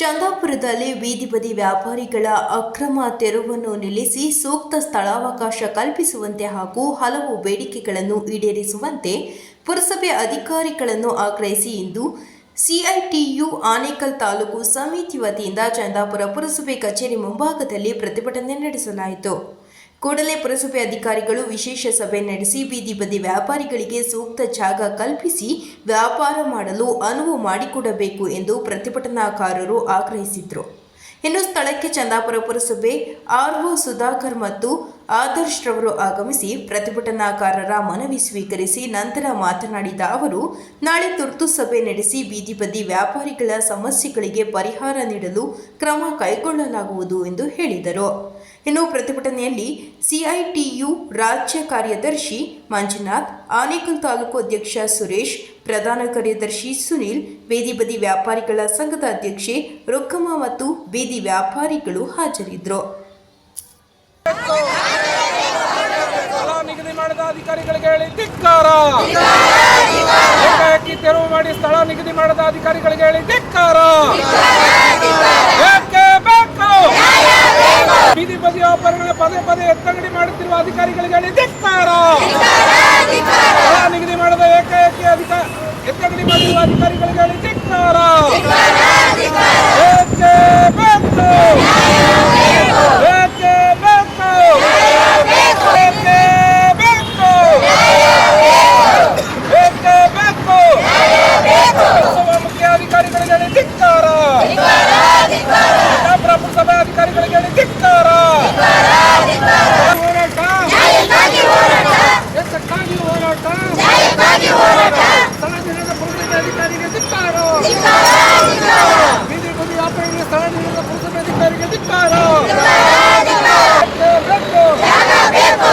ಚಂದಾಪುರದಲ್ಲಿ ಬೀದಿ ಬದಿ ವ್ಯಾಪಾರಿಗಳ ಅಕ್ರಮ ತೆರವನ್ನು ನಿಲ್ಲಿಸಿ ಸೂಕ್ತ ಸ್ಥಳಾವಕಾಶ ಕಲ್ಪಿಸುವಂತೆ ಹಾಗೂ ಹಲವು ಬೇಡಿಕೆಗಳನ್ನು ಈಡೇರಿಸುವಂತೆ ಪುರಸಭೆ ಅಧಿಕಾರಿಗಳನ್ನು ಆಗ್ರಹಿಸಿ ಇಂದು ಸಿಐಟಿಯು ಆನೇಕಲ್ ತಾಲೂಕು ಸಮಿತಿ ವತಿಯಿಂದ ಚಂದಾಪುರ ಪುರಸಭೆ ಕಚೇರಿ ಮುಂಭಾಗದಲ್ಲಿ ಪ್ರತಿಭಟನೆ ನಡೆಸಲಾಯಿತು. ಕೂಡಲೇ ಪುರಸಭೆ ಅಧಿಕಾರಿಗಳು ವಿಶೇಷ ಸಭೆ ನಡೆಸಿ ಬೀದಿ ಬದಿ ವ್ಯಾಪಾರಿಗಳಿಗೆ ಸೂಕ್ತ ಜಾಗ ಕಲ್ಪಿಸಿ ವ್ಯಾಪಾರ ಮಾಡಲು ಅನುವು ಮಾಡಿಕೊಡಬೇಕು ಎಂದು ಪ್ರತಿಭಟನಾಕಾರರು ಆಗ್ರಹಿಸಿದರು. ಇನ್ನು ಸ್ಥಳಕ್ಕೆ ಚಂದಾಪುರ ಪುರಸಭೆ ಆರ್ಒ ಸುಧಾಕರ್ ಮತ್ತು ಆದರ್ಶ್ ರವರು ಆಗಮಿಸಿ ಪ್ರತಿಭಟನಾಕಾರರ ಮನವಿ ಸ್ವೀಕರಿಸಿ ನಂತರ ಮಾತನಾಡಿದ ಅವರು, ನಾಳೆ ತುರ್ತು ಸಭೆ ನಡೆಸಿ ಬೀದಿ ಬದಿ ವ್ಯಾಪಾರಿಗಳ ಸಮಸ್ಯೆಗಳಿಗೆ ಪರಿಹಾರ ನೀಡಲು ಕ್ರಮ ಕೈಗೊಳ್ಳಲಾಗುವುದು ಎಂದು ಹೇಳಿದರು. ಇನ್ನು ಪ್ರತಿಭಟನೆಯಲ್ಲಿ ಸಿಐಟಿಯು ರಾಜ್ಯ ಕಾರ್ಯದರ್ಶಿ ಮಂಜುನಾಥ್, ಆನೇಕಲ್ ತಾಲೂಕು ಅಧ್ಯಕ್ಷ ಸುರೇಶ್, ಪ್ರಧಾನ ಕಾರ್ಯದರ್ಶಿ ಸುನೀಲ್, ಬೀದಿ ಬದಿ ವ್ಯಾಪಾರಿಗಳ ಸಂಘದ ಅಧ್ಯಕ್ಷೆ ರುಕ್ಕಮ್ಮ ಮತ್ತು ಬೀದಿ ವ್ಯಾಪಾರಿಗಳು ಹಾಜರಿದ್ದರು. ಅಧಿಕಾರಿಗಳಿಗೆ ಹೇಳಿ ಧಿಕ್ಕಾರ. ಏಕಾಏಕಿ ತೆರವು ಮಾಡಿ ಸ್ಥಳ ನಿಗದಿ ಮಾಡದ ಅಧಿಕಾರಿಗಳಿಗೆ ಹೇಳಿ ಧಿಕ್ಕಾರ ಬೇಕೇ ಬೇಕು ಬೀದಿ ಬದಿ ವ್ಯಾಪಾರಿಗಳ ಪದೇ ಪದೇ ಎತ್ತಂಗಡಿ ಮಾಡುತ್ತಿರುವ ಅಧಿಕಾರಿಗಳಿಗೆ ಹೇಳಿ ಧಿಕ್ಕಾರ ಸ್ಥಳ ನಿಗದಿ ಮಾಡಿದ ಏಕಾಏಕಿ ಅಧಿಕಾರ ಎತ್ತಂಗಡಿ ಮಾಡಿರುವ ಅಧಿಕಾರಿಗಳಿಗೆ ಹೇಳಿ ಧಿಕ್ಕಾರ ಬೇಕೇ ಬೇಕು ಬೇಕೇ ಬೇಕು ಬೇಕೇ ಬೇಕು ಬೇಕೇ ಬೇಕು ಪುರಸಭಾ ಮುಖ್ಯ ಅಧಿಕಾರಿಗಳಿಗೆ ಹೇಳಿ ಧಿಕ್ಕಾರ ಬಿಜಾಪುರ ಪುರಸಭೆ ಅಧಿಕಾರಿಗಳಿಗೆ ಹೇಳಿ ಧಿಕ್ಕಾರ ಹೋರಾಟ ಎಷ್ಟಕ್ಕಾಗಿ ಹೋರಾಟ ಸ್ಥಳ ದಿನದ ಪುರಸಭೆ ಅಧಿಕಾರಿಗೆ ಧಿಕ್ಕಾರ ಬೀದಿ ಬದಿ ವ್ಯಾಪಾರಿಗಳಿಗೆ ಸ್ಥಳ ದಿನದ ಪುರಸಭೆ ಅಧಿಕಾರಿಗೆ ಧಿಕ್ಕಾರ.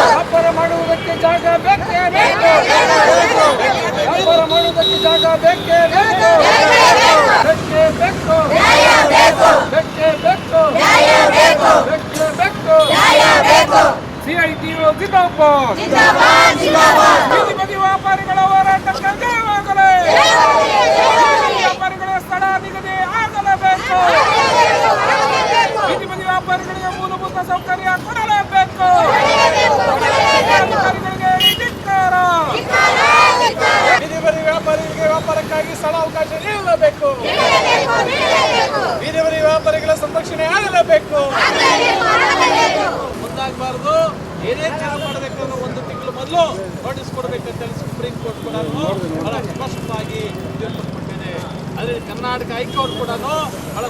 ವ್ಯಾಪಾರ ಮಾಡುವುದಕ್ಕೆ ಜಾಗ ಬೇಕೇ ಬೇಕು ವ್ಯಾಪಾರ ಮಾಡುವುದಕ್ಕೆ ಜಾಗ ಬೇಕೇ ಬೇಕು ಬೇಕೇ ಬೇಕು ಬೇಕೇ ಬೇಕು ಬೇಕೇ ಬೇಕು ಸಿಐಟಿಯು ಜಿಂದಾಬಾದ್ ಬೀದಿ ಬದಿ ವ್ಯಾಪಾರಿಗಳ ಹೋರಾಟ ಜಯವಾಗಲೇ ಬೀದಿ ವ್ಯಾಪಾರಿಗಳ ಸ್ಥಳ ನಿಗದಿ ಆಗಲೇಬೇಕು ಬೀದಿ ಬದಿ ವ್ಯಾಪಾರಿಗಳಿಗೆ ಮೂಲಭೂತ ಸೌಕರ್ಯ ಕೊಡಲೇಬೇಕು. ಅಧಿಕಾರಿಗಳಿಗೆ ಈ ಧಿಕ್ಕಾರ. ಬೀದಿ ಬದಿ ವ್ಯಾಪಾರಿಗಳಿಗೆ ವ್ಯಾಪಾರಕ್ಕಾಗಿ ಸ್ಥಳ ಅವಕಾಶ ನೀಡಲೇಬೇಕು. ಬೀದಿ ಬದಿ ವ್ಯಾಪಾರಿಗಳ ಸಂರಕ್ಷಣೆ ಆಗಲೇಬೇಕು. ಮುಂದಾಗಬಾರದು. ಏನೇ ಮಾಡಬೇಕು ಅನ್ನೋ ಒಂದು ತಿಂಗಳು ಮೊದಲು ನೋಟಿಸ್ ಕೊಡಬೇಕಂತ ಹೇಳಿ ಸುಪ್ರೀಂ ಕೋರ್ಟ್ ಕೂಡ ಬಹಳ ಸ್ಪಷ್ಟವಾಗಿ ತೀರ್ಪು ಕೊಟ್ಟಿದೆ ಅದೇ ಕರ್ನಾಟಕ ಹೈಕೋರ್ಟ್ ಕೂಡ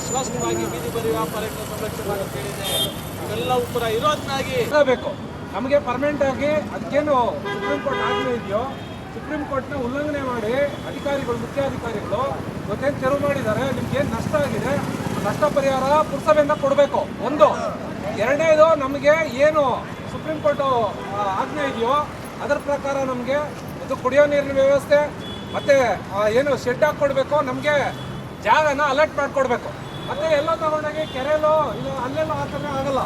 ಸ್ಪಷ್ಟವಾಗಿ ಬೀದಿ ವ್ಯಾಪಾರಕ್ಕೆ ಸಂರಕ್ಷಣೆ ಹೇಳಿದೆ ಇವೆಲ್ಲವೂ ಕೂಡ ಇರೋದನ್ನಾಗಿ ಬೇಕು ನಮಗೆ ಪರ್ಮನೆಂಟ್ ಆಗಿ ಅದಕ್ಕೇನು ಸುಪ್ರೀಂ ಕೋರ್ಟ್ ಆಜ್ಞೆ ಇದೆಯೋ ಸುಪ್ರೀಂ ಕೋರ್ಟ್ನ ಉಲ್ಲಂಘನೆ ಮಾಡಿ ಅಧಿಕಾರಿಗಳು, ಮುಖ್ಯಾಧಿಕಾರಿಗಳು ಇವತ್ತೇನು ತೆರವು ಮಾಡಿದ್ದಾರೆ. ನಿಮ್ಗೆ ಏನು ನಷ್ಟ ಆಗಿದೆ? ನಷ್ಟ ಪರಿಹಾರ ಪುರಸಭೆಯಿಂದ ಕೊಡಬೇಕು. ಒಂದು. ಎರಡನೇದು ನಮಗೆ ಏನು ಸುಪ್ರೀಂ ಕೋರ್ಟ್ ಆಜ್ಞೆ ಇದೆಯೋ, ಅದರ ಪ್ರಕಾರ ನಮಗೆ ಇದು ಕುಡಿಯೋ ನೀರಿನ ವ್ಯವಸ್ಥೆ, ಮತ್ತೆ ಏನು ಶೆಡ್ ಹಾಕ್ಕೊಡ್ಬೇಕು, ನಮಗೆ ಜಾಗನ ಅಲರ್ಟ್ ಮಾಡಿಕೊಡ್ಬೇಕು. ಮತ್ತೆ ಎಲ್ಲ ತಗೊಂಡೋಗಿ ಕೆರೆಲೋ ಇಲ್ಲ ಅಲ್ಲೆಲ್ಲೋ ಥರ ಆಗಲ್ಲ.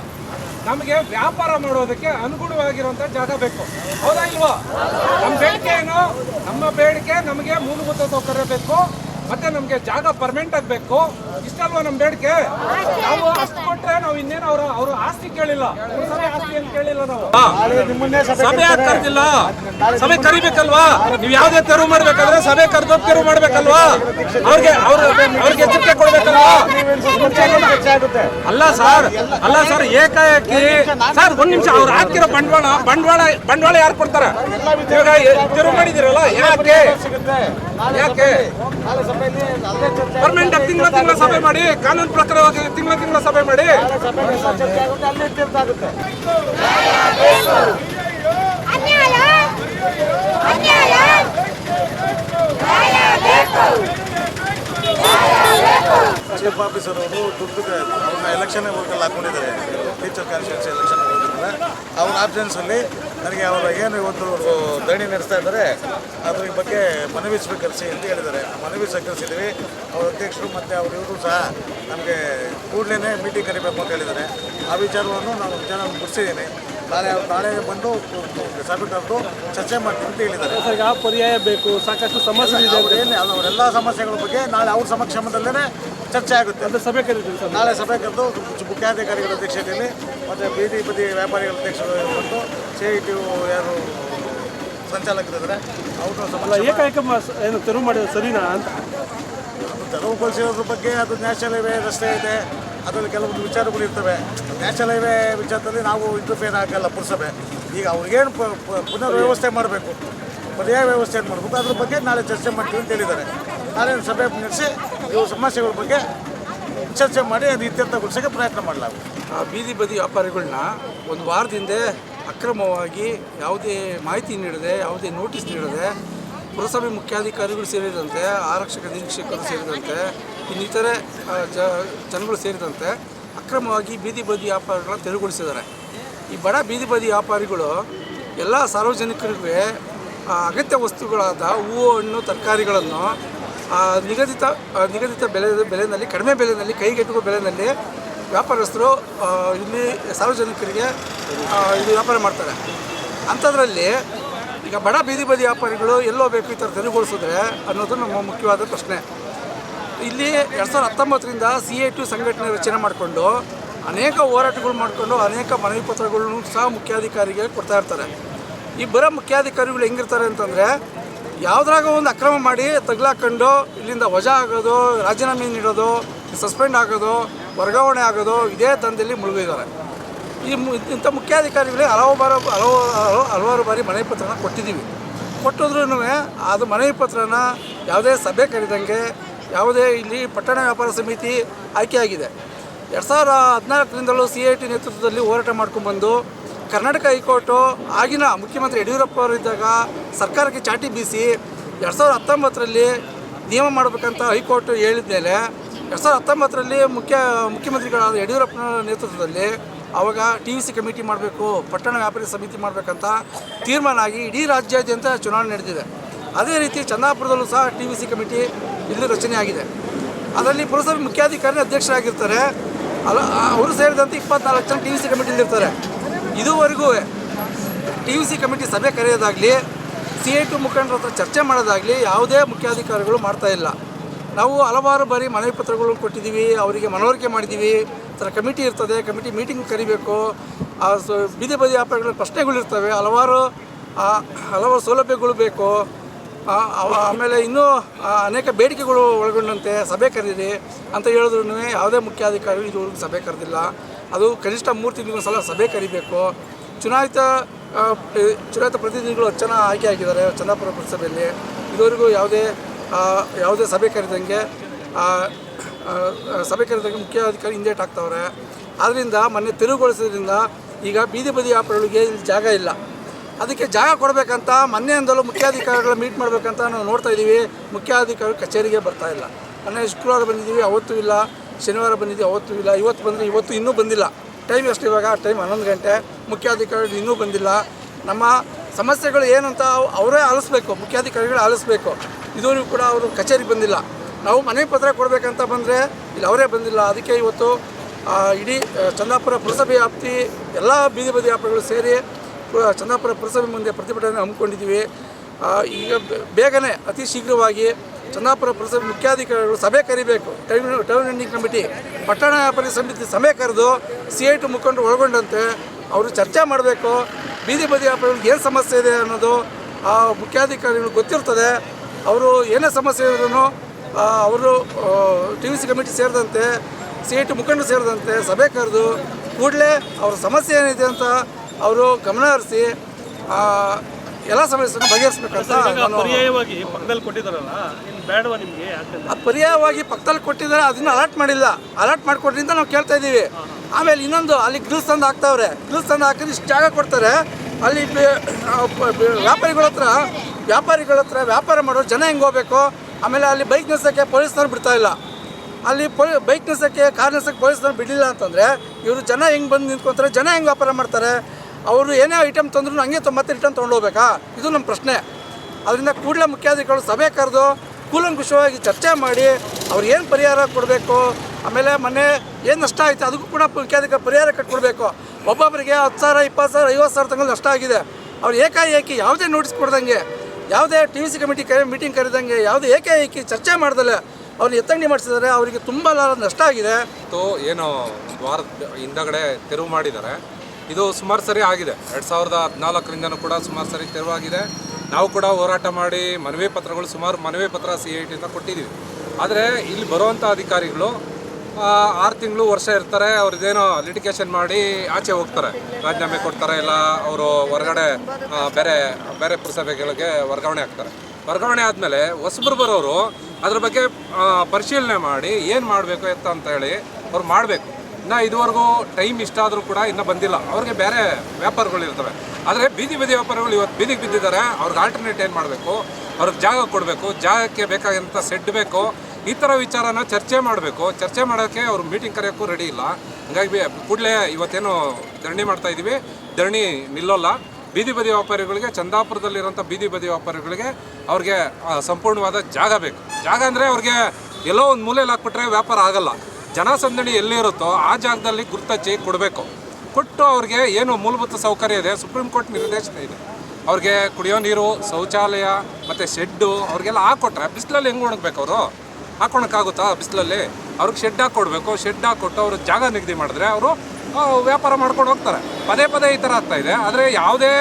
ನಮಗೆ ವ್ಯಾಪಾರ ಮಾಡೋದಕ್ಕೆ ಅನುಗುಣವಾಗಿರುವಂತ ಜಾಗ ಬೇಕು. ಹೌದಾ ಇಲ್ವಾ? ನಮ್ಮ ಬೇಡಿಕೆ ಏನು? ನಮ್ಮ ಬೇಡಿಕೆ ನಮಗೆ ಮೂಲಭೂತ ಸೌಕರ್ಯ ಬೇಕು. ಮತ್ತೆ ನಮಗೆ ಜಾಗ ಪರ್ಮನೆಂಟ್ ಆಗಬೇಕು ಇಷ್ಟಲ್ವಾ ನಮ್ಮ ಬೇಡಿಕೆ? ನಾವು ಅಷ್ಟು ಕೊಟ್ರೆ ನಾವು ಇನ್ನೇನು ಅವ್ರ ಅವ್ರ ಆಸ್ತಿ ಕೇಳಿಲ್ಲ. ಪುರಸಭೆ ಆಸ್ತಿ ಅಂತ ಕೇಳಿಲ್ಲ ನಾವು. ಸಭೆ ಕರೆದಿಲ್ಲ? ಸಭೆ ಕರಿಬೇಕಲ್ವಾ? ನೀವು ಯಾವ್ದೇ ತೆರವು ಮಾಡ್ಬೇಕಾದ್ರೆ ಸಭೆ ಕರೆದು ತೆರವು ಮಾಡ್ಬೇಕಲ್ವಾ? ಅವ್ರಿಗೆ ಅವ್ರ ಅವ್ರಿಗೆ ಎಚ್ಚರಿಕೆ ಅಲ್ಲ ಸರ್ ಅಲ್ಲ ಸರ್, ಏಕಾಏಕಿ. ಸರ್, ಒಂದ್ ನಿಮಿಷ, ಅವ್ರು ಹಾಕಿರೋ ಬಂಡವಾಳ ಬಂಡವಾಳ ಬಂಡವಾಳ ಯಾರು ಕೊಡ್ತಾರೆ? ಇವಾಗ ತೆರವು ಮಾಡಿದಿರಲ್ಲ ಯಾಕೆ? ಯಾಕೆ ಪರ್ಮನೆಂಟ್ ತಿಂಗಳ ತಿಂಗಳ ಸಭೆ ಮಾಡಿ, ಕಾನೂನು ಪ್ರಕಾರವಾಗಿ ತಿಂಗಳ ತಿಂಗಳ ಸಭೆ ಮಾಡಿ. ಅನ್ಯಾಯ ಚೀಫ್ ಆಫೀಸರ್ ಅವರು ದುಡ್ಡು ಅವ್ರನ್ನ ಎಲೆಕ್ಷನ್ ವರ್ಕಲ್ಲಿ ಹಾಕೊಂಡಿದ್ದಾರೆ. ಟೀಚರ್ ಕಾನ್ಸ್ಟಿಟ್ಯೂನ್ಸಿ ಎಲೆಕ್ಷನ್ ಹೋಗಿದ್ರೆ ಅವ್ರ ಆಪ್ಷನ್ಸಲ್ಲಿ ನನಗೆ ಅವರ ಏನು ಇವತ್ತು ದಣಿ ನಡೆಸ್ತಾ ಇದ್ದಾರೆ, ಅದ್ರ ಬಗ್ಗೆ ಮನವಿ ಸ್ವೀಕರಿಸಿ ಅಂತ ಹೇಳಿದ್ದಾರೆ. ಮನವಿ ಸ್ವೀಕರಿಸಿದ್ದೀವಿ. ಅವ್ರ ಅಧ್ಯಕ್ಷರು ಮತ್ತು ಅವ್ರ ಇವರು ಸಹ ನಮಗೆ ಕೂಡಲೇ ಮೀಟಿಂಗ್ ಕರಿಬೇಕು ಅಂತ ಹೇಳಿದ್ದಾರೆ. ಆ ವಿಚಾರವನ್ನು ನಾವು ಜನ ಮುಗಿಸಿದ್ದೀನಿ ನಾಳೆ ನಾಳೆ ಬಂದು ಸಭೆ ಕರೆದು ಚರ್ಚೆ ಮಾಡ್ತೀವಿ ಅಂತ ಹೇಳಿದ್ದಾರೆ. ಸರ್ ಯಾವ ಪರ್ಯಾಯ ಬೇಕು? ಸಾಕಷ್ಟು ಸಮಸ್ಯೆ ಇದೆ ಅವ್ರೇನು ಅವರೆಲ್ಲ ಸಮಸ್ಯೆಗಳ ಬಗ್ಗೆ ನಾಳೆ ಅವ್ರ ಸಮಕ್ಷಮದಲ್ಲೇ ಚರ್ಚೆ ಆಗುತ್ತೆ. ಅಂದರೆ ಸಭೆ ಕರೀತೀವಿ ಸರ್? ನಾಳೆ ಸಭೆ ಕರೆದು ಮುಖ್ಯಾಧಿಕಾರಿಗಳ ಅಧ್ಯಕ್ಷತೆಯಲ್ಲಿ ಮತ್ತು ಬೀದಿ ಬದಿ ವ್ಯಾಪಾರಿಗಳ ಅಧ್ಯಕ್ಷರು ಮತ್ತು ಸಿ ಐ ಟಿ ಯಾರು ಸಂಚಾಲಕರಿದ್ದಾರೆ ಅವರು ಏಕಾಏಕ ಏನು ತೆರವು ಮಾಡಿದ್ರೆ ಸರಿನಾ ಅಂತ? ತೆರವುಗೊಳಿಸಿರೋದ್ರ ಬಗ್ಗೆ ಅದು ನ್ಯಾಷನಲ್ ಹೈವೇ ರಸ್ತೆ ಇದೆ. ಅದರಲ್ಲಿ ಕೆಲವೊಂದು ವಿಚಾರಗಳು ಇರ್ತವೆ. ನ್ಯಾಷನಲ್ ಹೈವೇ ವಿಚಾರದಲ್ಲಿ ನಾವು ಇಂಟರ್ಫೇರ್ ಆಗಲ್ಲ ಪುರಸಭೆ. ಈಗ ಅವ್ರಿಗೇನು ಪ- ಪ- ಪುನರ್ ವ್ಯವಸ್ಥೆ ಮಾಡಬೇಕು. ಪರ್ಯಾಯ ವ್ಯವಸ್ಥೆ ಏನು ಮಾಡಬೇಕು? ಅದ್ರ ಬಗ್ಗೆ ನಾಳೆ ಚರ್ಚೆ ಮಾಡ್ತೀವಿ ಅಂತ ಹೇಳಿದ್ದಾರೆ. ನಾಳೆ ಸಭೆ ನಡೆಸಿ ಇವು ಸಮಸ್ಯೆಗಳ ಬಗ್ಗೆ ಚರ್ಚೆ ಮಾಡಿ ಅದು ಇತ್ಯರ್ಥಗೊಳಿಸೋಕ್ಕೆ ಪ್ರಯತ್ನ ಮಾಡಲಾಗುತ್ತೆ ಆ ಬೀದಿ ಬದಿ ವ್ಯಾಪಾರಿಗಳನ್ನ ಒಂದು ವಾರದಿಂದ ಅಕ್ರಮವಾಗಿ ಯಾವುದೇ ಮಾಹಿತಿ ನೀಡದೆ, ಯಾವುದೇ ನೋಟಿಸ್ ನೀಡದೆ ಪುರಸಭೆ ಮುಖ್ಯಾಧಿಕಾರಿಗಳು ಸೇರಿದಂತೆ, ಆರಕ್ಷಕ ನಿರೀಕ್ಷಕರು ಸೇರಿದಂತೆ ಇನ್ನಿತರೆ ಜ, ಜನಗಳು ಸೇರಿದಂತೆ ಅಕ್ರಮವಾಗಿ ಬೀದಿ ಬದಿ ವ್ಯಾಪಾರಿಗಳನ್ನ ತೆರವುಗೊಳಿಸಿದ್ದಾರೆ. ಈ ಬಡ ಬೀದಿ ಬದಿ ವ್ಯಾಪಾರಿಗಳು ಎಲ್ಲ ಸಾರ್ವಜನಿಕರಿಗೆ ಅಗತ್ಯ ವಸ್ತುಗಳಾದ ಹೂವು, ಹಣ್ಣು, ತರಕಾರಿಗಳನ್ನು ನಿಗದಿತ ನಿಗದಿತ ಬೆಲೆ, ಬೆಲೆಯಲ್ಲಿ, ಕಡಿಮೆ ಬೆಲೆಯಲ್ಲಿ ಕೈಗೆಟುಕುವ ಬೆಲೆಯಲ್ಲಿ ವ್ಯಾಪಾರಸ್ಥರು ಇಲ್ಲಿ ಸಾರ್ವಜನಿಕರಿಗೆ ಇದು ವ್ಯಾಪಾರ ಮಾಡ್ತಾರೆ. ಅಂಥದ್ರಲ್ಲಿ ಈಗ ಬಡ ಬೀದಿ ಬದಿ ವ್ಯಾಪಾರಿಗಳು ಎಲ್ಲೋ ಬೇಕು ಈ ಥರ ತೆರವುಗೊಳಿಸಿದ್ರೆ ಅನ್ನೋದು ನಮ್ಮ ಮುಖ್ಯವಾದ ಪ್ರಶ್ನೆ. ಇಲ್ಲಿ ಎರಡು ಸಾವಿರದ ಹತ್ತೊಂಬತ್ತರಿಂದ ಸಿ ಎ ಟು ಸಂಘಟನೆ ರಚನೆ ಮಾಡಿಕೊಂಡು ಅನೇಕ ಹೋರಾಟಗಳು ಮಾಡಿಕೊಂಡು ಅನೇಕ ಮನವಿ ಪತ್ರಗಳನ್ನು ಸಹ ಮುಖ್ಯಾಧಿಕಾರಿಗೆ ಕೊಡ್ತಾ ಇರ್ತಾರೆ. ಈ ಬರೋ ಮುಖ್ಯಾಧಿಕಾರಿಗಳು ಹೆಂಗಿರ್ತಾರೆ ಅಂತಂದರೆ ಯಾವುದ್ರಾಗ ಒಂದು ಅಕ್ರಮ ಮಾಡಿ ತಗ್ಲಾಕೊಂಡು ಇಲ್ಲಿಂದ ವಜಾ ಆಗೋದು, ರಾಜೀನಾಮೆ ನೀಡೋದು, ಸಸ್ಪೆಂಡ್ ಆಗೋದು, ವರ್ಗಾವಣೆ ಆಗೋದು ಇದೇ ದಂಧೆಯಲ್ಲಿ ಮುಳುಗಿದ್ದಾರೆ. ಈ ಇಂಥ ಮುಖ್ಯಾಧಿಕಾರಿಗಳೇ ಹಲವು ಬಾರ ಹಲವು- ಹಲವಾರು ಬಾರಿ ಮನವಿ ಪತ್ರನ ಕೊಟ್ಟಿದ್ದೀವಿ. ಕೊಟ್ಟಿದ್ರೂ ಅದು ಮನವಿ ಪತ್ರನ ಯಾವುದೇ ಸಭೆ ಕರೆದಂಗೆ ಯಾವುದೇ ಇಲ್ಲಿ ಪಟ್ಟಣ ವ್ಯಾಪಾರ ಸಮಿತಿ ಆಯ್ಕೆಯಾಗಿದೆ. ಎರಡು ಸಾವಿರ ಹದಿನಾಲ್ಕರಿಂದಲೂ ಸಿ ಐ ಟಿ ನೇತೃತ್ವದಲ್ಲಿ ಹೋರಾಟ ಮಾಡ್ಕೊಂಡ್ಬಂದು ಕರ್ನಾಟಕ ಹೈಕೋರ್ಟು ಆಗಿನ ಮುಖ್ಯಮಂತ್ರಿ ಯಡಿಯೂರಪ್ಪ ಅವರಿದ್ದಾಗ ಸರ್ಕಾರಕ್ಕೆ ಚಾಟಿ ಬೀಸಿ ಎರಡು ಸಾವಿರದ ಹತ್ತೊಂಬತ್ತರಲ್ಲಿ ನಿಯಮ ಮಾಡಬೇಕಂತ ಹೈಕೋರ್ಟ್ ಹೇಳಿದ ಮೇಲೆ ಎರಡು ಸಾವಿರದ ಹತ್ತೊಂಬತ್ತರಲ್ಲಿ ಮುಖ್ಯ ಮುಖ್ಯಮಂತ್ರಿಗಳಾದ ಯಡಿಯೂರಪ್ಪನ ನೇತೃತ್ವದಲ್ಲಿ ಆವಾಗ ಟಿ ವಿ ಸಿ ಕಮಿಟಿ ಮಾಡಬೇಕು, ಪಟ್ಟಣ ವ್ಯಾಪಾರಿ ಸಮಿತಿ ಮಾಡಬೇಕಂತ ತೀರ್ಮಾನ ಆಗಿ ಇಡೀ ರಾಜ್ಯಾದ್ಯಂತ ಚುನಾವಣೆ ನಡೆದಿದೆ. ಅದೇ ರೀತಿ ಚಂದಾಪುರದಲ್ಲೂ ಸಹ ಟಿ ವಿ ಸಿ ಕಮಿಟಿ ಇಲ್ಲಿ ರಚನೆ ಆಗಿದೆ. ಅದರಲ್ಲಿ ಪುರಸಭೆ ಮುಖ್ಯಾಧಿಕಾರಿ ಅಧ್ಯಕ್ಷರಾಗಿರ್ತಾರೆ. ಅಲ್ಲ ಅವರು ಸೇರಿದಂತೆ ಇಪ್ಪತ್ನಾಲ್ಕು ಜನ ಟಿ ವಿ ಸಿ ಕಮಿಟಿಲಿರ್ತಾರೆ ಇದುವರೆಗೂ ಟಿ ವಿ ಸಿ ಕಮಿಟಿ ಸಭೆ ಕರೆಯೋದಾಗಲಿ, ಸಿ ಐ ಟು ಮುಖಂಡರ ಹತ್ರ ಚರ್ಚೆ ಮಾಡೋದಾಗಲಿ ಯಾವುದೇ ಮುಖ್ಯಾಧಿಕಾರಿಗಳು ಮಾಡ್ತಾ ಇಲ್ಲ. ನಾವು ಹಲವಾರು ಬಾರಿ ಮನವಿ ಪತ್ರಗಳು ಕೊಟ್ಟಿದ್ದೀವಿ, ಅವರಿಗೆ ಮನವರಿಕೆ ಮಾಡಿದ್ದೀವಿ. ಥರ ಕಮಿಟಿ ಇರ್ತದೆ, ಕಮಿಟಿ ಮೀಟಿಂಗ್ ಕರಿಬೇಕು. ಆ, ಸೊ, ಬೀದಿ ಬದಿ ವ್ಯಾಪಾರಿಗಳ ಪ್ರಶ್ನೆಗಳಿರ್ತವೆ ಹಲವಾರು ಹಲವಾರು ಸೌಲಭ್ಯಗಳು ಬೇಕು. ಆಮೇಲೆ ಇನ್ನೂ ಅನೇಕ ಬೇಡಿಕೆಗಳು ಒಳಗೊಂಡಂತೆ ಸಭೆ ಕರೀರಿ ಅಂತ ಹೇಳಿದ್ರು ಯಾವುದೇ ಮುಖ್ಯಾಧಿಕಾರಿ ಇದುವರೆಗೂ ಸಭೆ ಕರೆದಿಲ್ಲ. ಅದು ಕನಿಷ್ಠ ಮೂರು ತಿಂಗಳ ಸಲ ಸಭೆ ಕರಿಬೇಕು. ಚುನಾಯಿತ ಚುನಾಯಿತ ಪ್ರತಿನಿಧಿಗಳು ಹತ್ತು ಆಯ್ಕೆ ಆಗಿದ್ದಾರೆ ಚಂದಾಪುರ ಪುರಸಭೆಯಲ್ಲಿ. ಇದುವರೆಗೂ ಯಾವುದೇ ಯಾವುದೇ ಸಭೆ ಕರೆದಂಗೆ ಸಭೆ ಕರೆದಂಗೆ ಮುಖ್ಯಾಧಿಕಾರಿ ಹಿಂದೇಟ್ ಹಾಕ್ತವ್ರೆ ಆದ್ದರಿಂದ ಮೊನ್ನೆ ತೆರವುಗೊಳಿಸೋದ್ರಿಂದ ಈಗ ಬೀದಿ ಬದಿ ವ್ಯಾಪಾರಿಗಳಿಗೆ ಇಲ್ಲಿ ಜಾಗ ಇಲ್ಲ. ಅದಕ್ಕೆ ಜಾಗ ಕೊಡಬೇಕಂತ ಮೊನ್ನೆಯಿಂದಲೂ ಮುಖ್ಯಾಧಿಕಾರಿಗಳ ಮೀಟ್ ಮಾಡಬೇಕಂತ ನಾವು ನೋಡ್ತಾ ಇದ್ದೀವಿ. ಮುಖ್ಯಾಧಿಕಾರಿ ಕಚೇರಿಗೆ ಬರ್ತಾ ಇಲ್ಲ. ಮೊನ್ನೆ ಶುಕ್ರವಾರ ಬಂದಿದ್ದೀವಿ, ಅವತ್ತೂ ಇಲ್ಲ. ಶನಿವಾರ ಬಂದಿದ್ದೀವಿ, ಅವತ್ತೂ ಇಲ್ಲ. ಇವತ್ತು ಬಂದರೆ ಇವತ್ತು ಇನ್ನೂ ಬಂದಿಲ್ಲ. ಟೈಮ್ ಎಷ್ಟು ಇವಾಗ? ಟೈಮ್ ಹನ್ನೊಂದು ಗಂಟೆ. ಮುಖ್ಯಾಧಿಕಾರಿಗಳು ಇನ್ನೂ ಬಂದಿಲ್ಲ. ನಮ್ಮ ಸಮಸ್ಯೆಗಳು ಏನಂತ ಅವರೇ ಆಲಿಸ್ಬೇಕು. ಮುಖ್ಯಾಧಿಕಾರಿಗಳು ಆಲಿಸ್ಬೇಕು. ಇದುವರೆಗೂ ಕೂಡ ಅವರು ಕಚೇರಿಗೆ ಬಂದಿಲ್ಲ. ನಾವು ಮನೆ ಪತ್ರ ಕೊಡಬೇಕಂತ ಬಂದರೆ ಇಲ್ಲಿ ಅವರೇ ಬಂದಿಲ್ಲ. ಅದಕ್ಕೆ ಇವತ್ತು ಇಡೀ ಚಂದಾಪುರ ಪುರಸಭೆ ವ್ಯಾಪ್ತಿ ಎಲ್ಲ ಬೀದಿ ಬದಿ ವ್ಯಾಪಾರಿಗಳು ಸೇರಿ ಚಂದಾಪುರ ಪುರಸಭೆ ಮುಂದೆ ಪ್ರತಿಭಟನೆ ಹಮ್ಮಿಕೊಂಡಿದ್ದೀವಿ. ಈಗ ಬೇಗನೆ ಅತಿ ಶೀಘ್ರವಾಗಿ ಚಂದಾಪುರ ಪುರಸಭೆ ಮುಖ್ಯಾಧಿಕಾರಿಗಳು ಸಭೆ ಕರಿಬೇಕು. ಟೌನ್ ಟೌನ್ ಎಂಡಿಂಗ್ ಕಮಿಟಿ, ಪಟ್ಟಣ ವ್ಯಾಪಾರಿ ಸಮಿತಿ ಸಭೆ ಕರೆದು ಸಿ ಐ ಟು ಮುಖಂಡರು ಒಳಗೊಂಡಂತೆ ಅವರು ಚರ್ಚೆ ಮಾಡಬೇಕು. ಬೀದಿ ಬದಿ ವ್ಯಾಪಾರಿಗಳಿಗೆ ಏನು ಸಮಸ್ಯೆ ಇದೆ ಅನ್ನೋದು ಆ ಮುಖ್ಯಾಧಿಕಾರಿಗಳು ಗೊತ್ತಿರ್ತದೆ. ಅವರು ಏನೇ ಸಮಸ್ಯೆ ಇದ್ರೂ ಅವರು ಟಿ ವಿ ಸಿ ಕಮಿಟಿ ಸೇರಿದಂತೆ ಸಿ ಐ ಟು ಮುಖಂಡರು ಸೇರಿದಂತೆ ಸಭೆ ಕರೆದು ಕೂಡಲೇ ಅವ್ರ ಸಮಸ್ಯೆ ಏನಿದೆ ಅಂತ ಅವರು ಗಮನ ಹರಿಸಿ ಎಲ್ಲ ಸಮಸ್ಯೆಯನ್ನು ಬಗೆಹರಿಸಬೇಕಂತ ಪರ್ಯಾಯವಾಗಿ ಪಕ್ಕದಲ್ಲಿ ಕೊಟ್ಟಿದ್ದಾರಲ್ಲ ಬೇಡವಾ ನಿಮಗೆ ಆ ಪರ್ಯಾಯವಾಗಿ ಪಕ್ಕದಲ್ಲಿ ಕೊಟ್ಟಿದ್ದಾರೆ ಅದನ್ನ ಅಲರ್ಟ್ ಮಾಡಿಲ್ಲ. ಅಲರ್ಟ್ ಮಾಡಿಕೊಡ್ರಿ ಅಂತ ನಾವು ಕೇಳ್ತಾ ಇದ್ದೀವಿ. ಆಮೇಲೆ ಇನ್ನೊಂದು ಅಲ್ಲಿ ಗ್ರಿಲ್ಸ್ ತಂದು ಹಾಕ್ತಾವ್ರೆ. ಗ್ರಿಲ್ಸ್ ತಂದು ಹಾಕಿದ್ರೆ ಇಷ್ಟು ಜಾಗ ಕೊಡ್ತಾರೆ. ಅಲ್ಲಿ ವ್ಯಾಪಾರಿಗಳ ಹತ್ರ ವ್ಯಾಪಾರಿಗಳ ಹತ್ರ ವ್ಯಾಪಾರ ಮಾಡೋ ಜನ ಹೆಂಗೆ ಹೋಗ್ಬೇಕು? ಆಮೇಲೆ ಅಲ್ಲಿ ಬೈಕ್ ನಿಲ್ಸೋಕ್ಕೆ ಪೊಲೀಸ್ನವ್ರು ಬಿಡ್ತಾ ಇಲ್ಲ. ಅಲ್ಲಿ ಪೊಲಿ ಬೈಕ್ ನಿಲ್ಸೋಕ್ಕೆ ಕಾರ್ ನಿಲ್ಸೋಕ್ಕೆ ಪೊಲೀಸ್ನವ್ರು ಬಿಡಲಿಲ್ಲ ಅಂತಂದರೆ ಇವರು ಜನ ಹೆಂಗೆ ಬಂದು ನಿಂತ್ಕೊಂತಾರೆ ಜನ ಹೆಂಗೆ ವ್ಯಾಪಾರ ಮಾಡ್ತಾರೆ? ಅವರು ಏನೇ ಐಟಮ್ ತಂದ್ರು ಹಂಗೆ ಮತ್ತೆ ರಿಟರ್ನ್ ತೊಗೊಂಡು ಹೋಗ್ಬೇಕಾ ಇದು ನಮ್ಮ ಪ್ರಶ್ನೆ. ಅದರಿಂದ ಕೂಡಲೇ ಮುಖ್ಯಾಧಿಕಾರಿಗಳು ಸಭೆ ಕರೆದು ಕೂಲಂಕುಷವಾಗಿ ಚರ್ಚೆ ಮಾಡಿ ಅವ್ರು ಏನು ಪರಿಹಾರ ಕೊಡಬೇಕು, ಆಮೇಲೆ ಮೊನ್ನೆ ಏನು ನಷ್ಟ ಆಯಿತು ಅದಕ್ಕೂ ಕೂಡ ಮುಖ್ಯಾಧಿಕಾರಿ ಪರಿಹಾರ ಕಟ್ಕೊಡ್ಬೇಕು. ಒಬ್ಬೊಬ್ಬರಿಗೆ ಹತ್ತು ಸಾವಿರ, ಇಪ್ಪತ್ತು ಸಾವಿರ, ಐವತ್ತು ಸಾವಿರ ತನಕ ನಷ್ಟ ಆಗಿದೆ. ಅವ್ರು ಏಕಾಏಕಿ ಯಾವುದೇ ನೋಟಿಸ್ ಕೊಡ್ದಂಗೆ, ಯಾವುದೇ ಟಿ ವಿ ಸಿ ಕಮಿಟಿ ಕರೆ ಮೀಟಿಂಗ್ ಕರೆದಂಗೆ, ಯಾವುದೇ ಏಕಾಏಕಿ ಚರ್ಚೆ ಮಾಡ್ದಲೆ ಅವ್ರನ್ನ ಎತ್ತಂಗಡಿ ಮಾಡಿಸಿದ್ದಾರೆ. ಅವರಿಗೆ ತುಂಬ ನಷ್ಟ ಆಗಿದೆ. ತೋ ಏನು ಒಂದು ವಾರದ ಹಿಂದಗಡೆ ತೆರವು ಮಾಡಿದ್ದಾರೆ. ಇದು ಸುಮಾರು ಸರಿ ಆಗಿದೆ. ಎರಡು ಸಾವಿರದ ಹದಿನಾಲ್ಕರಿಂದನೂ ಕೂಡ ಸುಮಾರು ಸರಿ ತೆರವಾಗಿದೆ. ನಾವು ಕೂಡ ಹೋರಾಟ ಮಾಡಿ ಮನವಿ ಪತ್ರಗಳು ಸುಮಾರು ಮನವಿ ಪತ್ರ ಸಿ ಐ ಟಿಯಿಂದ ಕೊಟ್ಟಿದ್ದೀವಿ ಆದರೆ ಇಲ್ಲಿ ಬರುವಂಥ ಅಧಿಕಾರಿಗಳು ಆರು ತಿಂಗಳು ವರ್ಷ ಇರ್ತಾರೆ ಅವ್ರದ್ದೇನೋ ಲಿಟಿಗೇಷನ್ ಮಾಡಿ ಆಚೆ ಹೋಗ್ತಾರೆ. ರಾಜೀನಾಮೆ ಕೊಡ್ತಾರೆ, ಇಲ್ಲ ಅವರು ಹೊರಗಡೆ ಬೇರೆ ಬೇರೆ ಪುರಸಭೆಗಳಿಗೆ ವರ್ಗಾವಣೆ ಆಗ್ತಾರೆ ವರ್ಗಾವಣೆ ಆದಮೇಲೆ ಹೊಸಬ್ರು ಬರೋರು ಅದ್ರ ಬಗ್ಗೆ ಪರಿಶೀಲನೆ ಮಾಡಿ ಏನು ಮಾಡಬೇಕು ಎತ್ತ ಅಂತ ಹೇಳಿ ಅವ್ರು ಮಾಡಬೇಕು. ಇನ್ನು ಇದುವರೆಗೂ ಟೈಮ್ ಇಷ್ಟ ಆದರೂ ಕೂಡ ಇನ್ನೂ ಬಂದಿಲ್ಲ. ಅವ್ರಿಗೆ ಬೇರೆ ವ್ಯಾಪಾರಗಳಿರ್ತವೆ ಆದರೆ ಬೀದಿ ಬೀದಿ ವ್ಯಾಪಾರಗಳು ಇವತ್ತು ಬೀದಿಗೆ ಬಿದ್ದಿದ್ದಾರೆ. ಅವ್ರಿಗೆ ಆಲ್ಟರ್ನೇಟ್ ಏನು ಮಾಡಬೇಕು? ಅವ್ರಿಗೆ ಜಾಗ ಕೊಡಬೇಕು. ಜಾಗಕ್ಕೆ ಬೇಕಾದಂಥ ಸೆಡ್ ಬೇಕು. ಈ ಥರ ವಿಚಾರನ ಚರ್ಚೆ ಮಾಡಬೇಕು. ಚರ್ಚೆ ಮಾಡೋಕ್ಕೆ ಅವ್ರು ಮೀಟಿಂಗ್ ಕರೆಯೋಕ್ಕೂ ರೆಡಿ ಇಲ್ಲ. ಹಂಗಾಗಿ ಕೂಡಲೇ ಇವತ್ತೇನು ಧರಣಿ ಮಾಡ್ತಾ ಇದ್ದೀವಿ ಧರಣಿ ನಿಲ್ಲೋಲ್ಲ. ಬೀದಿ ಬದಿ ವ್ಯಾಪಾರಿಗಳಿಗೆ, ಚಂದಾಪುರದಲ್ಲಿರೋಂಥ ಬೀದಿ ಬದಿ ವ್ಯಾಪಾರಿಗಳಿಗೆ ಅವ್ರಿಗೆ ಸಂಪೂರ್ಣವಾದ ಜಾಗ ಬೇಕು. ಜಾಗ ಅಂದರೆ ಅವ್ರಿಗೆ ಎಲ್ಲೋ ಒಂದು ಮೂಲೆಯಲ್ಲಿ ಹಾಕ್ಬಿಟ್ರೆ ವ್ಯಾಪಾರ ಆಗಲ್ಲ. ಜನಸಂದಣಿ ಎಲ್ಲಿರುತ್ತೋ ಆ ಜಾಗದಲ್ಲಿ ಗುರ್ತಚ್ಚಿ ಕೊಡಬೇಕು. ಕೊಟ್ಟು ಅವ್ರಿಗೆ ಏನು ಮೂಲಭೂತ ಸೌಕರ್ಯ ಇದೆ? ಸುಪ್ರೀಂ ಕೋರ್ಟ್ ನಿರ್ದೇಶನ ಇದೆ. ಅವ್ರಿಗೆ ಕುಡಿಯೋ ನೀರು, ಶೌಚಾಲಯ ಮತ್ತು ಶೆಡ್ಡು ಅವ್ರಿಗೆಲ್ಲ ಹಾಕ್ಕೊಟ್ರೆ ಬಿಸಿಲಲ್ಲಿ ಹೆಂಗೆ ಒಣಗಬೇಕು ಅವರು? ಹಾಕ್ಕೊಳಕ್ಕಾಗುತ್ತಾ ಬಿಸಿಲಲ್ಲಿ? ಅವ್ರಿಗೆ ಶೆಡ್ ಹಾಕ್ಕೊಡ್ಬೇಕು ಶೆಡ್ ಹಾಕ್ಕೊಟ್ಟು ಅವರು ಜಾಗ ನಿಗದಿ ಮಾಡಿದ್ರೆ ಅವರು ವ್ಯಾಪಾರ ಮಾಡ್ಕೊಂಡು ಹೋಗ್ತಾರೆ. ಪದೇ ಪದೇ ಈ ಥರ ಆಗ್ತಾಯಿದೆ ಆದರೆ ಯಾವುದೇ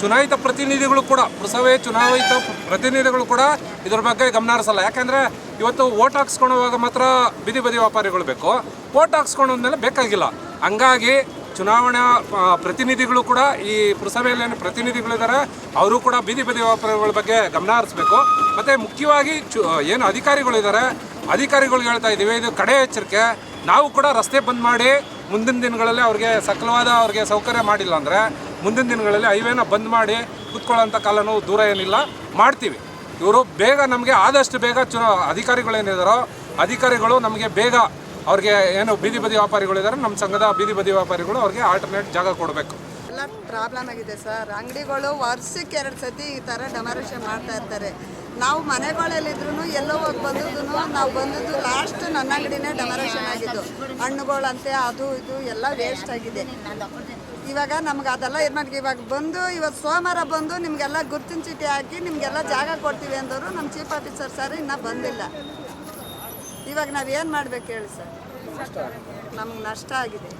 ಚುನಾಯಿತ ಪ್ರತಿನಿಧಿಗಳು ಕೂಡ, ಪುರಸಭೆ ಚುನಾಯಿತ ಪ್ರತಿನಿಧಿಗಳು ಕೂಡ ಇದ್ರ ಬಗ್ಗೆ ಗಮನ ಹರಿಸಲ್ಲ. ಯಾಕೆಂದರೆ ಇವತ್ತು ಓಟ್ ಹಾಕ್ಸ್ಕೊಳ್ಳುವಾಗ ಮಾತ್ರ ಬಿದಿ ಬದಿ ವ್ಯಾಪಾರಿಗಳು ಬೇಕು. ಓಟ್ ಹಾಕ್ಸ್ಕೊಂಡಾದ್ಮೇಲೆ ಬೇಕಾಗಿಲ್ಲ. ಹಂಗಾಗಿ ಚುನಾವಣಾ ಪ್ರತಿನಿಧಿಗಳು ಕೂಡ ಈ ಪುರಸಭೆಯಲ್ಲಿ ಏನು ಪ್ರತಿನಿಧಿಗಳಿದ್ದಾರೆ, ಅವರು ಕೂಡ ಬೀದಿ ಬದಿ ವ್ಯಾಪಾರಿಗಳ ಬಗ್ಗೆ ಗಮನ ಹರಿಸ್ಬೇಕು. ಮತ್ತು ಮುಖ್ಯವಾಗಿ ಚು ಏನು ಅಧಿಕಾರಿಗಳಿದ್ದಾರೆ, ಅಧಿಕಾರಿಗಳಿಗೆ ಹೇಳ್ತಾ ಇದ್ದೀವಿ, ಇದು ಕಡೆ ಎಚ್ಚರಿಕೆ. ನಾವು ಕೂಡ ರಸ್ತೆ ಬಂದ್ ಮಾಡಿ ಮುಂದಿನ ದಿನಗಳಲ್ಲಿ ಅವ್ರಿಗೆ ಸಕಲವಾದ ಅವ್ರಿಗೆ ಸೌಕರ್ಯ ಮಾಡಿಲ್ಲ ಅಂದರೆ ಮುಂದಿನ ದಿನಗಳಲ್ಲಿ ಹೈವೇನ ಬಂದ್ ಮಾಡಿ ಕುತ್ಕೊಳ್ಳೋಂಥ ಕಾಲನೂ ದೂರ ಏನಿಲ್ಲ. ಮಾಡ್ತೀವಿ. ಇವರು ಬೇಗ ನಮಗೆ ಆದಷ್ಟು ಬೇಗ ಚು, ಅಧಿಕಾರಿಗಳೇನಿದಾರೋ, ಅಧಿಕಾರಿಗಳು ನಮಗೆ ಬೇಗ ಅವ್ರಿಗೆ ಏನು ಬೀದಿ ಬದಿ ವ್ಯಾಪಾರಿಗಳಿದ್ದಾರೆ ನಮ್ಮ ಸಂಘದ ಬೀದಿ ಬದಿ ವ್ಯಾಪಾರಿಗಳು ಅವ್ರಿಗೆ ಆಲ್ಟರ್ನೇಟ್ ಜಾಗ ಕೊಡಬೇಕು. ಎಲ್ಲ ಪ್ರಾಬ್ಲಮ್ ಆಗಿದೆ ಸರ್. ಅಂಗಡಿಗಳು ವರ್ಷಕ್ಕೆ ಎರಡು ಸತಿ ಈ ಥರ ಡೆಮಾರೇಷನ್ ಮಾಡ್ತಾ ಇರ್ತಾರೆ. ನಾವು ಮನೆಗಳಲ್ಲಿದ್ರು ಎಲ್ಲೋ ಹೋಗಿ ಬಂದಿದ್ರು ನಾವು ಬಂದದ್ದು ಲಾಸ್ಟ್ ನನ್ನ ಅಂಗಡಿನೇ ಡೆಮಾರೇಷನ್ ಆಗಿದ್ದು. ಹಣ್ಣುಗಳಂತೆ ಅದು ಇದು ಎಲ್ಲ ವೇಸ್ಟ್ ಆಗಿದೆ. ಇವಾಗ ನಮ್ಗೆ ಅದೆಲ್ಲ ಏನು ಮಾಡಿ ಇವಾಗ ಬಂದು, ಇವತ್ತು ಸೋಮವಾರ ಬಂದು ನಿಮಗೆಲ್ಲ ಗುರ್ತಿನ ಚೀಟಿ ಹಾಕಿ ನಿಮಗೆಲ್ಲ ಜಾಗ ಕೊಡ್ತೀವಿ ಅಂದವರು ನಮ್ಮ ಚೀಫ್ ಆಫೀಸರ್ ಸರ್ ಇನ್ನೂ ಬಂದಿಲ್ಲ. ಇವಾಗ ನಾವು ಏನು ಮಾಡ್ಬೇಕು ಹೇಳಿ ಸರ್ ನಮ್ಗೆ ನಷ್ಟ ಆಗಿದೆ.